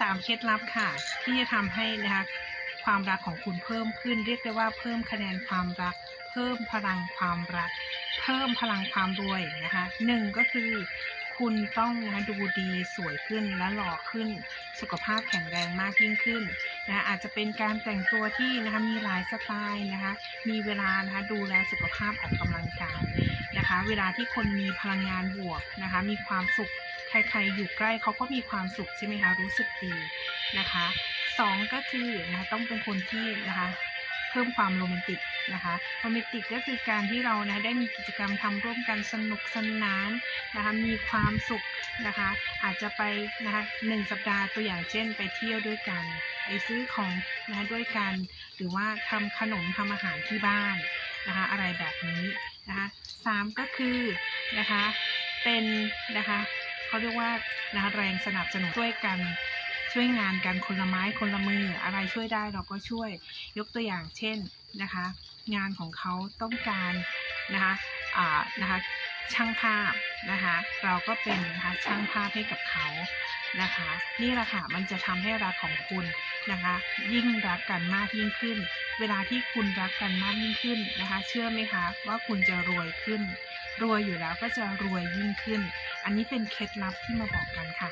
สามเคล็ดลับค่ะ ที่จะทำให้นะคะความรักของคุณเพิ่มขึ้น เรียกได้ว่าเพิ่มคะแนนความรัก เพิ่มพลังความรัก เพิ่มพลังความรวยนะคะหนึ่งก็คือคุณต้องนะคะดูดีสวยขึ้นและหล่อขึ้น สุขภาพแข็งแรงมากยิ่งขึ้นนะะอาจจะเป็นการแต่งตัวที่นะคะมีหลายสไตล์นะคะมีเวลานะคะดูแลสุขภาพออกกำลังกายนะคะ เวลาที่คนมีพลังงานบวกนะคะมีความสุข ใครๆอยู่ใกล้เขาก็มีความสุขใช่ไหมคะรู้สึกดีนะคะสองก็คือนะคะต้องเป็นคนที่นะคะเพิ่มความโรแมนติกนะคะโรแมนติกก็คือการที่เรานะได้มีกิจกรรมทำร่วมกันสนุกสนานนะคะมีความสุขนะคะอาจจะไปนะคะหนึ่งสัปดาห์ตัวอย่างเช่น ไปเที่ยวด้วยกันไปซื้อของนะคะด้วยกันหรือว่าทำขนมทำอาหารที่บ้านนะคะอะไรแบบนี้นะคะสามก็คือนะคะเป็นนะคะ เขาเรียกว่านะแรงสนับสนุนช่วยกันช่วยงานกันคนละไม้คนละมืออะไรช่วยได้เราก็ช่วยยกตัวอย่างเช่นนะคะ งานของเขาต้องการนะคะอ่านะคะช่างภาพนะคะ เราก็เป็นนะคะช่างภาพให้กับเขานะคะ นี่แหละค่ะมันจะทำให้รักของคุณนะคะ ยิ่งรักกันมากยิ่งขึ้น เวลาที่คุณรักกันมากยิ่งขึ้นนะคะ เชื่อไหมคะว่าคุณจะรวยขึ้น รวยอยู่แล้วก็จะรวยยิ่งขึ้น อันนี้เป็นเคล็ดลับที่มาบอกกันค่ะ